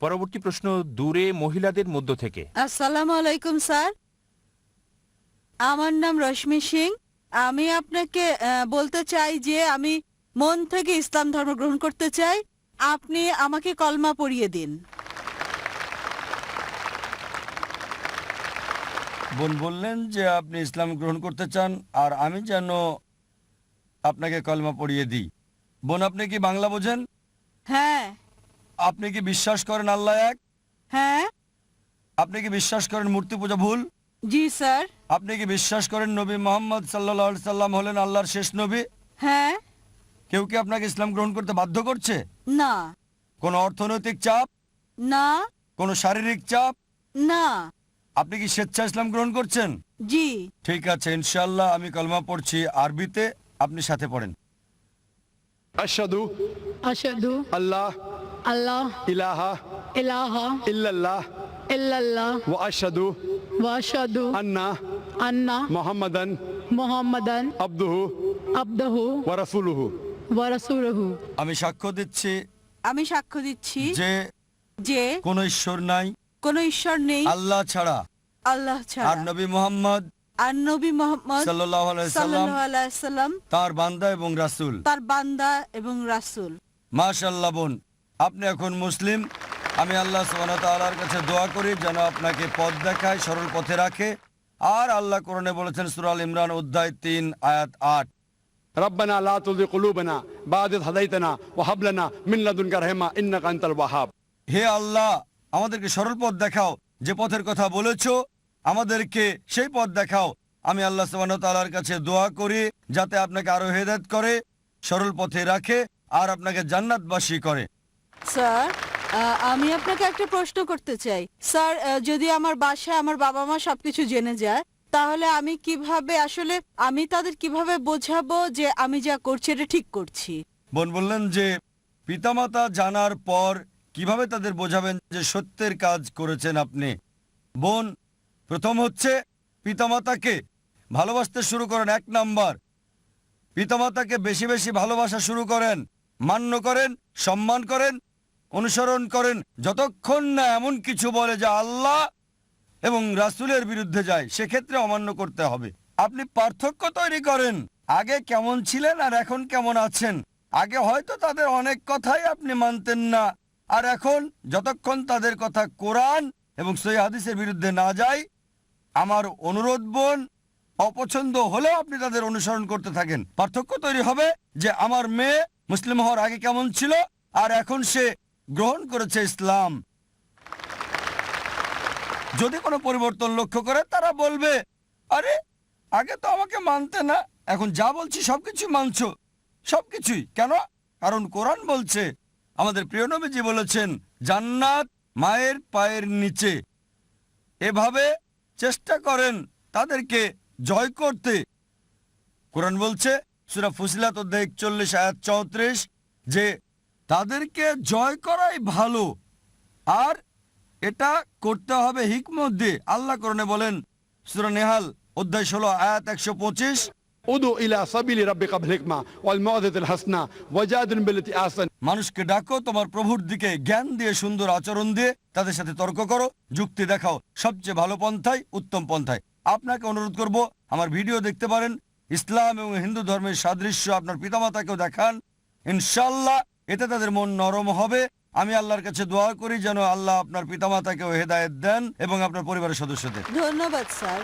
পরবর্তী প্রশ্ন দূরে মহিলাদের মধ্য থেকে। আসসালামু আলাইকুম স্যার। আমার নাম রশ্মি সিং। আমি আপনাকে আহ, বলতে চাই যে আমি মন থেকে ইসলাম ধর্ম গ্রহণ করতে চাই। আপনি আমাকে কলমা পড়িয়ে দিন। বোন বললেন যে আপনি ইসলাম গ্রহণ করতে চান আর আমি যেন আপনাকে কলমা পড়িয়ে দিই। বোন আপনি কি বাংলা বোঝেন? হ্যাঁ। আপনি কি বিশ্বাস করেন আল্লাহ এক? হ্যাঁ। আপনি কি বিশ্বাস করেন মূর্তি পূজা ভুল? জি স্যার। আপনি কি বিশ্বাস করেন নবী মোহাম্মদ সাল্লাম হলেন আল্লাহর শেষ নবী? হ্যাঁ। কেউ কি আপনাকে ইসলাম গ্রহণ করতে বাধ্য করছে? না। কোন অর্থনৈতিক চাপ? না। কোন শারীরিক চাপ? না। আপনি কি স্বেচ্ছা ইসলাম গ্রহণ করছেন? জি। ঠিক আছে ইনশাল্লাহ আমি কলমা পড়ছি আরবিতে আপনি সাথে পড়েন। আশাদু। আশাদু। আল্লাহ আল্লাহ ইলাহা ইলাহা ইল্লাল্লাহ ইল্লাল্লাহ ওয়া আশহাদু ওয়া আশহাদু আন্না আন্না মুহাম্মাদান মুহাম্মাদান আবদুহু আবদুহু ওয়া রাসূলুহু ওয়া রাসূলুহু আমি সাক্ষ্য দিচ্ছি আমি সাক্ষ্য দিচ্ছি যে যে কোন ঈশ্বর নাই কোন ঈশ্বর নেই আল্লাহ ছাড়া। আল্লাহ ছাড়া। আর নবী মুহাম্মদ আর নবী মুহাম্মদ সাল্লাল্লাহু আলাইহি সাল্লাম তার বান্দা এবং রাসূল। তার বান্দা এবং রাসূল। মাশাআল্লাহ বোন আপনি এখন মুসলিম আমি আল্লাহ সুবহানাহু ওয়া তাআলার কাছে দোয়া করি যেন আপনাকে পথ দেখায় সরল পথে রাখে আর আল্লাহ কোরআনে বলেছেন সূরা আল ইমরান অধ্যায় তিন আয়াত আট ربنا لا تزغ قلوبنا بعد إذ هديتنا وهب لنا من لدنك رحمة إنك أنت الوهاب হে আল্লাহ আমাদেরকে সরল পথ দেখাও যে পথের কথা বলেছো আমাদেরকে সেই পথ দেখাও আমি আল্লাহ সুবহানাহু ওয়া তাআলার কাছে দোয়া করি যাতে আপনাকে আরো হেদায়েত করে সরল পথে রাখে আর আপনাকে জান্নাতবাসী করে স্যার আমি আপনাকে একটা প্রশ্ন করতে চাই। স্যার যদি আমার বাসায় আমার বাবা মা সবকিছু জেনে যায়, তাহলে আমি কীভাবে, আসলে আমি তাদের কীভাবে বোঝাবো যে আমি যা করছি এটা ঠিক করছি? বোন বললেন যে, পিতামাতা জানার পর কীভাবে তাদের বোঝাবেন যে সত্যের কাজ করেছেন আপনি? বোন, প্রথম হচ্ছে পিতামাতাকে ভালোবাসতে শুরু করেন, এক নাম্বার। পিতামাতাকে বেশি বেশি ভালোবাসা শুরু করেন, মান্য করেন, সম্মান করেন অনুসরণ করেন যতক্ষণ না এমন কিছু বলে যা আল্লাহ এবং রাসুলের বিরুদ্ধে যায়, সেক্ষেত্রে অমান্য করতে হবে। আপনি পার্থক্য তৈরি করেন। আগে কেমন ছিলেন আর এখন কেমন আছেন? আগে হয়তো তাদের অনেক কথাই আপনি মানতেন না। আর এখন যতক্ষণ তাদের কথা কোরআন এবং সই হাদিসের বিরুদ্ধে না যায়, আমার অনুরোধ, বোন, অপছন্দ হলেও আপনি তাদের অনুসরণ করতে থাকেন। পার্থক্য তৈরি হবে যে আমার মেয়ে মুসলিম হওয়ার আগে কেমন ছিল, আর এখন সে গ্রহণ করেছে ইসলাম। যদি কোনো পরিবর্তন লক্ষ্য করে, তারা বলবে, আরে, আগে তো আমাকে মানতে না, এখন যা বলছি সবকিছু মানছো। সবকিছুই। কেন? কারণ কোরআন বলছে, আমাদের প্রিয় নবীজি বলেছেন, জান্নাত মায়ের পায়ের নিচে। এভাবে চেষ্টা করেন তাদেরকে জয় করতে। কোরআন বলছে, সুরা ফুসিলাত অধ্যায় একচল্লিশ, আয়াত চৌত্রিশ, যে তাদেরকে জয় করাই ভালো। আর এটা করতে হবে হিকমত দিয়ে। আল্লাহ করণে বলেন সুরা নেহাল অধ্যায় ষোলো আয়াত একশো পঁচিশ। মানুষকে ডাকো তোমার প্রভুর দিকে জ্ঞান দিয়ে সুন্দর আচরণ দিয়ে তাদের সাথে তর্ক করো যুক্তি দেখাও। সবচেয়ে ভালো পন্থায় উত্তম পন্থায় আপনাকে অনুরোধ করব আমার ভিডিও দেখতে পারেন। ইসলাম এবং হিন্দু ধর্মের সাদৃশ্য আপনার পিতামাতাকেও দেখান। ইনশাল্লাহ এতে তাদের মন নরম হবে। আমি আল্লাহর কাছে দোয়া করি যেন আল্লাহ আপনার পিতামাতাকেও হেদায়ত দেন এবং আপনার পরিবারের সদস্যদের। ধন্যবাদ, স্যার।